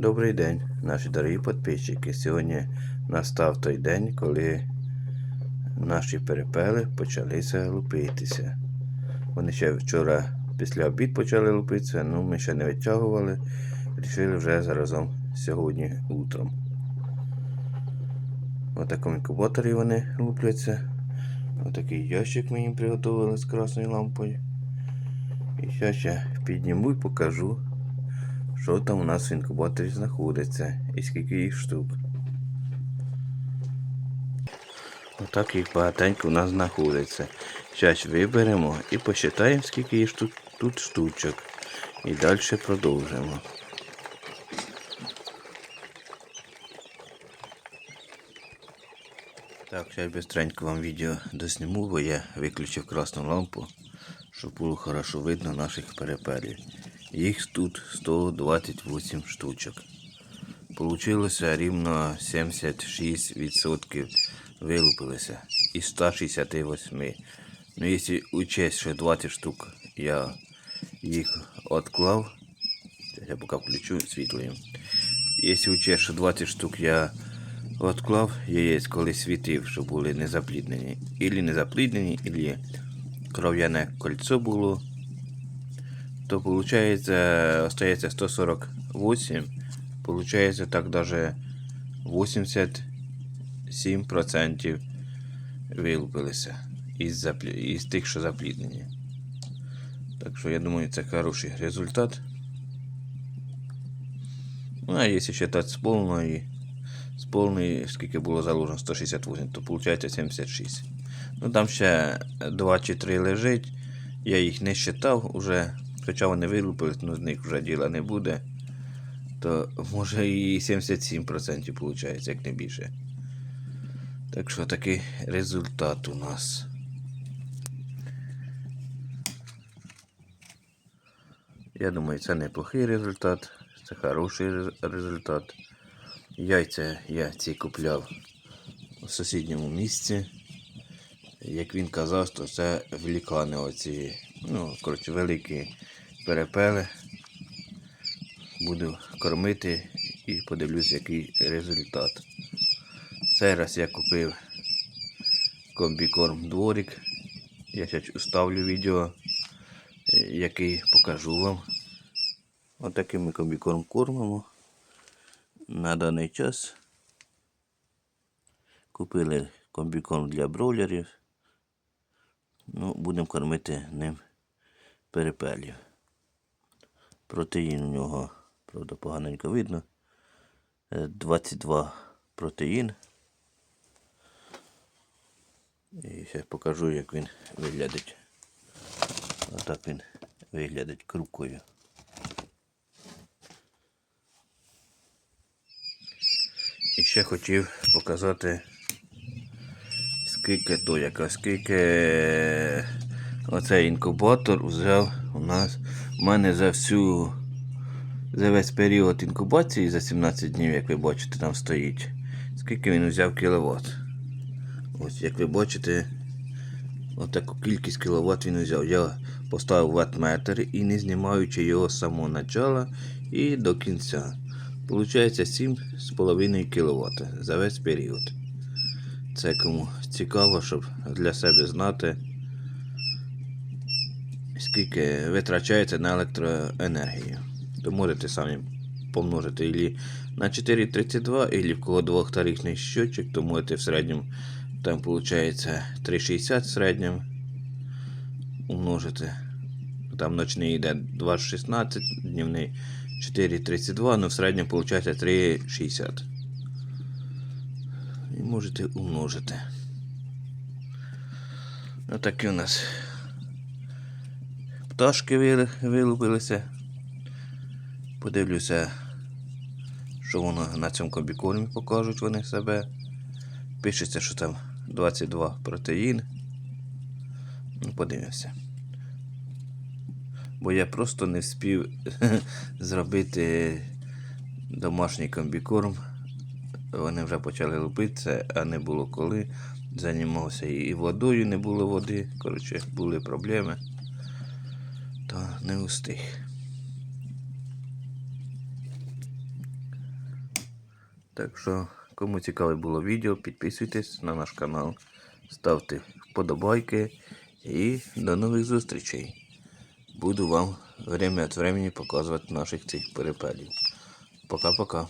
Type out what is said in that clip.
Добрий день, наші дорогі підписчики. Сьогодні настав той день, коли наші перепели почалися лупитися. Вони ще вчора після обід почали лупитися, ну ми ще не відтягували. Рішили вже заразом сьогодні утром. В такому інкубаторі вони лупляться. Отакий ящик ми їм приготували з красною лампою. І зараз я підніму і покажу, що там у нас в інкубаторі знаходиться і скільки їх штук. Отак їх багатенько у нас знаходиться. Зараз виберемо і посчитаємо, скільки їх тут, тут штучок. І далі продовжимо. Так, зараз быстренько вам відео досніму, бо я виключив красну лампу, щоб було хорошо видно наших перепелів. Їх тут 128 штучок. Получилося рівно 76% вилупилися із 168. Ну, якщо учесть, що 20 штук я їх відклав, я поки включу світло. Якщо учесть, що 20 штук я відклав яєць, коли світив, що були не запліднені. Ілі не запліднені, ілі кров'яне кольцо було, то виходить, остається 148. Получається так даже 87% вилупилися із, заплі... із тих, що запліднені. Так що я думаю, це хороший результат. Ну, а якщо считати з повної, з повної, скільки було заложено 168, то виходить 76. Ну там ще 2 чи 3 лежить. Я їх не считав уже, хоча вони вилупились, але з них вже діла не буде. То може і 77% виходить, як не більше. Так що такий результат у нас. Я думаю, це неплохий результат, це хороший результат. Яйця я ці купляв у сусідньому місці. Як він казав, то це великани оці, ну, коротше, великі перепели. Буду кормити і подивлюсь, який результат. Цей раз я купив комбікорм дворик. Я зараз уставлю відео, е, який покажу вам. Отаким ми комбікорм кормимо. На даний час купили комбікорм для бройлерів. Ну, будемо кормити ним перепелів. Протеїн у нього, правда, поганенько видно. Е, 22 протеїн. І зараз покажу, як він виглядить. Отак він виглядить крупкою. І ще хотів показати, скільки то яка, скільки оцей інкубатор взяв у нас. У мене за всю за весь період інкубації за 17 днів, як ви бачите, там стоїть. Скільки він взяв кіловат. Ось, як ви бачите, отаку кількість кіловат він взяв. Я поставив ватметр і не знімаючи його з самого начала і до кінця. Получається 7,5 кВт за весь період. Це кому цікаво, щоб для себе знати, скільки витрачається на електроенергію. То можете самі помножити ілі на 4,32, ілі в кого двох тарифний щотчик, то можете в середньому там виходить 3,60 в середньому умножити. Там ночний йде 2,16, днівний 4,32, ну в середньому виходить 3,60. І можете умножити. Отакі у нас пташки вилупилися. Подивлюся, що воно на цьому комбікормі покажуть вони себе. Пишеться, що там 22 протеїн. Ну, подивимося. Бо я просто не вспів зробити домашній комбікорм. Вони вже почали лупитися, а не було коли. Займався і водою не було води. Коротше, були проблеми. То не встиг. Так що, кому цікаве було відео, підписуйтесь на наш канал, ставте вподобайки і до нових зустрічей. Буду вам время від времени показувати наших цих перепелів. Пока-пока.